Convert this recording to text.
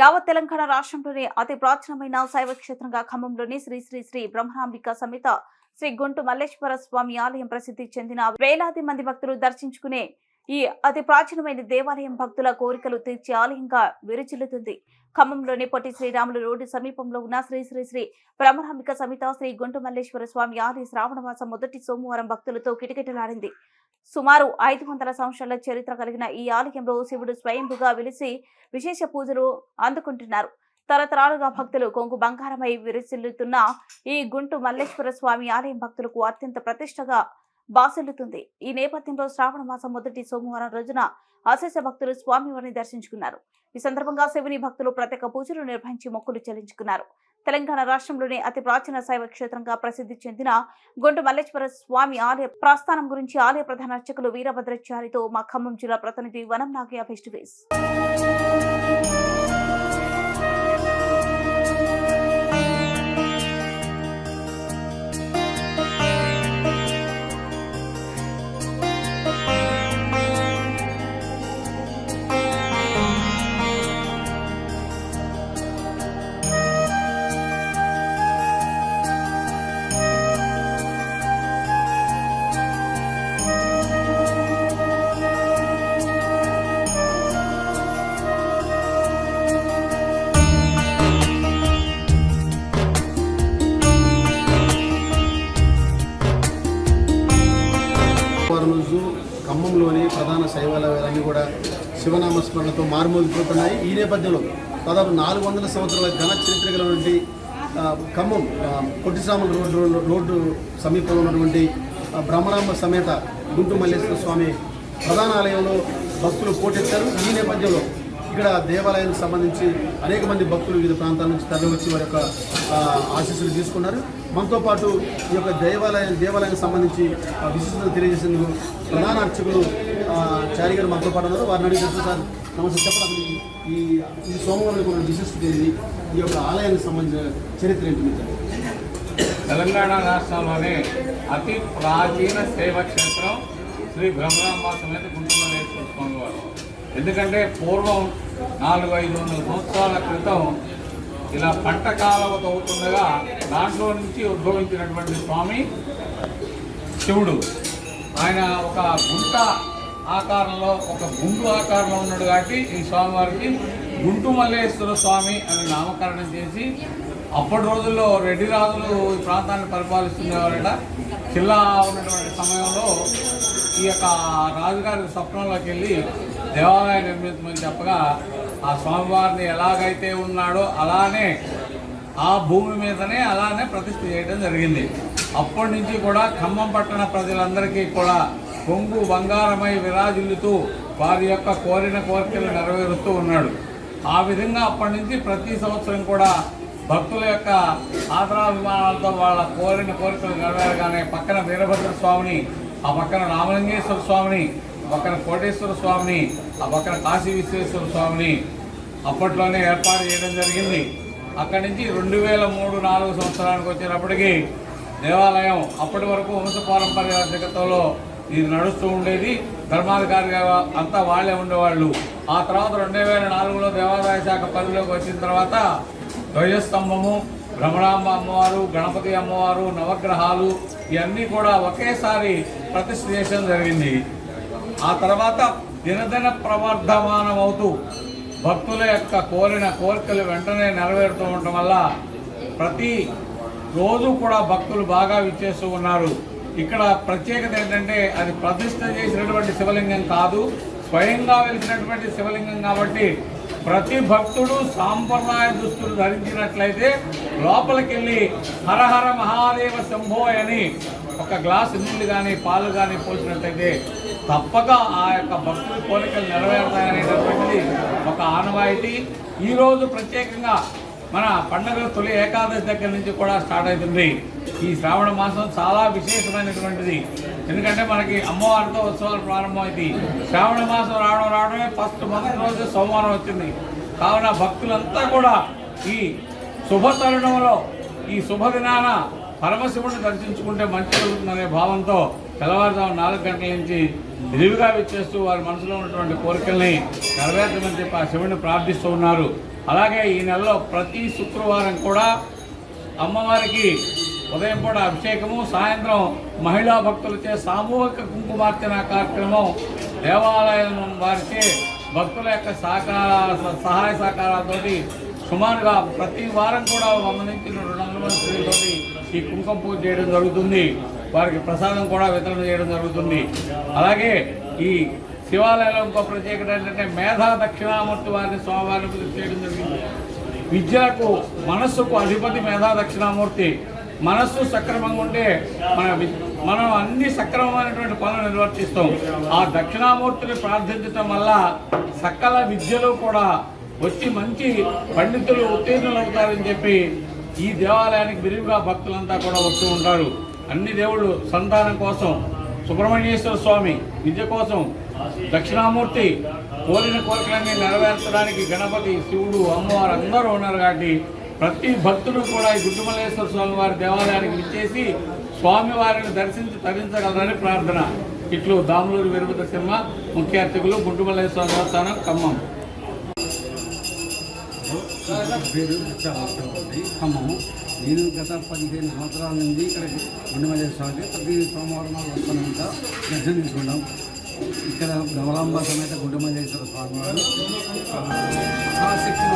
యావత్ తెలంగాణ రాష్ట్రంలోనే అతి ప్రాచీనమైన శైవ క్షేత్రంగా ఖమ్మంలోని శ్రీ శ్రీ శ్రీ బ్రహ్మాంబిక సమేత శ్రీ గుంటు మల్లేశ్వర స్వామి ఆలయం ప్రసిద్ధి చెందిన వేలాది మంది భక్తులు దర్శించుకునే ఈ అతి ప్రాచీనమైన దేవాలయం భక్తుల కోరికలు తీర్చే ఆలయంగా విరుచిల్లుతుంది. ఖమ్మంలోని పొట్టి శ్రీరాములు రోడ్డు సమీపంలో ఉన్న శ్రీ శ్రీ శ్రీ బ్రహ్మాంబిక సమేత శ్రీ గుంటు మల్లేశ్వర స్వామి ఆలయ శ్రావణ మాసం మొదటి సోమవారం భక్తులతో కిటకిటలాడింది. సుమారు ఐదు వందల సంవత్సరాల చరిత్ర కలిగిన ఈ ఆలయంలో శివుడు స్వయంభుగా వెలిసి విశేష పూజలు అందుకుంటున్నారు. తరతరాలుగా భక్తులు కొంగు బంగారమై విరిసిల్లుతున్న ఈ గుంటు మల్లేశ్వర స్వామి ఆలయం భక్తులకు అత్యంత ప్రతిష్టగా బాసిల్లుతుంది. ఈ నేపథ్యంలో శ్రావణ మాసం మొదటి సోమవారం రోజున అశేష భక్తులు స్వామివారిని దర్శించుకున్నారు. ఈ సందర్భంగా శివుని భక్తులు ప్రత్యేక పూజలు నిర్వహించి మొక్కులు చెల్లించుకున్నారు. తెలంగాణ రాష్ట్రంలోనే అతి ప్రాచీన శైవ క్షేత్రంగా ప్రసిద్ధి చెందిన గుంటు మల్లేశ్వర స్వామి ఆలయ ప్రస్థానం గురించి ఆలయ ప్రధాన అర్చకులు వీరభద్రాచారితో మా ఖమ్మం జిల్లా ప్రతినిధి వనం నాగయ్య ఫెస్టివేస్ శివనామస్మరణతో మారుమోగిపోతున్నాయి ఈ నేపథ్యంలో దాదాపు నాలుగు వందల సంవత్సరాల ఘన చరిత్ర కలిగినటువంటి ఖమ్మం కొట్టిశ్రామ రోడ్డు రోడ్డు సమీపంలో ఉన్నటువంటి బ్రహ్మరామ సమేత గుంటు మల్లేశ్వర స్వామి ప్రధాన ఆలయంలో భక్తులు పోటెత్తారు. ఈ నేపథ్యంలో ఇక్కడ దేవాలయానికి సంబంధించి అనేక మంది భక్తులు వివిధ ప్రాంతాల నుంచి తరలివచ్చి వారి యొక్క ఆశీస్సులు తీసుకున్నారు. మనతో పాటు ఈ యొక్క దేవాలయం దేవాలయానికి సంబంధించి ఆ, తెలియజేసేందుకు ప్రధాన అర్చకులు చారి గారు మనతో పాటు ఉన్నారు. వారిని అడిగి తెలుసు సార్ నమస్తే చెప్పండి ఈ- ఈ సోమవారం కూడా విశిష్టత ఈ యొక్క ఆలయానికి సంబంధించిన చరిత్ర ఏంటి మీకు? తెలంగాణ రాష్ట్రంలోనే అతి ప్రాచీన సేవ క్షేత్రం శ్రీ బ్రహ్మరాంబ సమేత గుంటూరు స్వామి ఎందుకంటే పూర్వం నాలుగు ఐదు వందల సంవత్సరాల క్రితం ఇలా పంట కాలవ అవుతుండగా దాంట్లో నుంచి ఉద్భవించినటువంటి స్వామి శివుడు. ఆయన ఒక గుంట ఆకారంలో ఒక గుండు ఆకారంలో ఉన్నాడు కాబట్టి ఈ స్వామివారికి గుంటు మల్లేశ్వర స్వామి అని నామకరణం చేసి అప్పటి రోజుల్లో రెడ్డి రాజులు ఈ ప్రాంతాన్ని పరిపాలిస్తుండేవారట. చిల్లా ఉన్నటువంటి సమయంలో ఈ యొక్క రాజుగారి స్వప్నంలోకి వెళ్ళి దేవాలయం నిర్మించమని చెప్పగా ఆ స్వామివారిని ఎలాగైతే ఉన్నాడో అలానే ఆ భూమి మీదనే అలానే ప్రతిష్ఠ చేయడం జరిగింది. అప్పటి నుంచి కూడా ఖమ్మం పట్టణ ప్రజలందరికీ కూడా కొంగు బంగారమై విరాజిల్లుతూ వారి యొక్క కోరిన కోరికలు నెరవేరుస్తూ ఉన్నాడు. ఆ విధంగా అప్పటి నుంచి ప్రతి సంవత్సరం కూడా భక్తుల యొక్క ఆదరాభిమానాలతో వాళ్ళ కోరిన కోరికలు నెరవేరగానే పక్కన వీరభద్ర స్వామిని ఆ పక్కన రామలింగేశ్వర స్వామిని పక్కన కోటేశ్వర స్వామిని ఆ పక్కన కాశీ విశ్వేశ్వర స్వామిని అప్పట్లోనే ఏర్పాటు చేయడం జరిగింది. అక్కడి నుంచి రెండు వేల మూడు నాలుగు సంవత్సరానికి వచ్చేటప్పటికి దేవాలయం అప్పటి వరకు వంశ పారంపర్యాధికతలో ఇది నడుస్తూ ఉండేది. ధర్మాధికారి అంతా వాళ్ళే ఉండేవాళ్ళు. ఆ తర్వాత రెండు వేల నాలుగులో దేవాదాయ శాఖ పరిధిలోకి వచ్చిన తర్వాత ధ్వజస్తంభము భ్రమరాంబ అమ్మవారు గణపతి అమ్మవారు నవగ్రహాలు ఇవన్నీ కూడా ఒకేసారి ప్రతిష్ఠ చేయడం జరిగింది. ఆ తర్వాత దినదిన ప్రవర్ధమానమవుతూ భక్తుల యొక్క కోరిన కోరికలు వెంటనే నెరవేరుతూ ఉండటం వల్ల ప్రతి రోజు కూడా భక్తులు బాగా విచ్చేస్తూ ఉన్నారు. ఇక్కడ ప్రత్యేకత ఏంటంటే అది ప్రతిష్ట చేసినటువంటి శివలింగం కాదు స్వయంగా వెలిసినటువంటి శివలింగం కాబట్టి ప్రతి భక్తుడు సాంప్రదాయ దుస్తులు ధరించినట్లయితే లోపలికి వెళ్ళి హరహర మహాదేవ శంభో అని ఒక గ్లాసు నీళ్ళు కానీ పాలు కానీ పోసినట్లయితే తప్పక ఆ యొక్క భక్తుల కోరికలు నెరవేరుతాయనేటటువంటిది ఒక ఆనవాయితీ. ఈరోజు ప్రత్యేకంగా మన పండుగ తొలి ఏకాదశి దగ్గర నుంచి కూడా స్టార్ట్ అవుతుంది. ఈ శ్రావణ మాసం చాలా విశేషమైనటువంటిది. ఎందుకంటే మనకి అమ్మవారితో ఉత్సవాలు ప్రారంభమైంది శ్రావణ మాసం రావడం రావడమే ఫస్ట్ మొదటి రోజు సోమవారం వచ్చింది. కావున భక్తులంతా కూడా ఈ శుభ తరుణంలో ఈ శుభదినాన పరమశివుడిని దర్శించుకుంటే మంచి జరుగుతుందనే భావంతో తెల్లవారుజాము నాలుగు గంటల నుంచి తెలివిగా విచ్చేస్తూ వారి మనసులో ఉన్నటువంటి కోరికల్ని నెరవేర్చమని చెప్పి ఆ శివుడిని ప్రార్థిస్తూ ఉన్నారు. అలాగే ఈ నెలలో ప్రతి శుక్రవారం కూడా అమ్మవారికి ఉదయం పూట అభిషేకము సాయంత్రం మహిళా భక్తులచే సామూహిక కుంకుమార్చన కార్యక్రమం దేవాలయం వారిచే భక్తుల యొక్క సహకార సహాయ సహకారాలతోటి సుమారుగా ప్రతి వారం కూడా వంద నుంచి రెండు వందల మంది స్త్రీలతోటి ఈ కుంకుమ పూజ చేయడం జరుగుతుంది. వారికి ప్రసాదం కూడా వితరణ చేయడం జరుగుతుంది. అలాగే ఈ శివాలయంలో ఇంకో ప్రత్యేకత ఏంటంటే మేధా దక్షిణామూర్తి వారిని స్వామివారిని పూజ చేయడం జరిగింది. విద్యకు మనస్సుకు అధిపతి మేధా దక్షిణామూర్తి. మనస్సు సక్రమంగా ఉంటే మన వి- మనం అన్ని సక్రమమైనటువంటి పనులు నిర్వర్తిస్తాం. ఆ దక్షిణామూర్తిని ప్రార్థించటం వల్ల సకల విద్యలో కూడా వచ్చి మంచి పండితులు ఉత్తీర్ణులు అవుతారని చెప్పి ఈ దేవాలయానికి విరివిగా భక్తులంతా కూడా వస్తూ ఉంటారు. అన్ని దేవుళ్ళు సంతానం కోసం సుబ్రహ్మణ్యేశ్వర స్వామి విద్య కోసం దక్షిణామూర్తి కోరిన కోరికలన్నీ నెరవేర్చడానికి గణపతి శివుడు అమ్మవారు అందరూ ఉన్నారు కాబట్టి ప్రతి భక్తుడు కూడా ఈ గుడ్డుమల్లేశ్వర స్వామి వారి దేవాలయానికి విచ్చేసి స్వామివారిని దర్శించి తరించగలరని ప్రార్థన. ఇట్లు దాములూరు వీరభద్ర సింహ ముఖ్య అర్చకులు గుడ్డుమల్లేశ్వర దేవస్థానం ఖమ్మం. పేరు ఖమ్మము. నేను గత పదిహేను సంవత్సరాల నుండి ఇక్కడ గుండెమల్లి స్వామి ప్రతి సోమవారం నాడు దర్శనం తీసుకున్నాం ఇక్కడ గమలాంబ సమేత గుడ్డమంజేశ్వర స్వామి వారు మహాశక్తి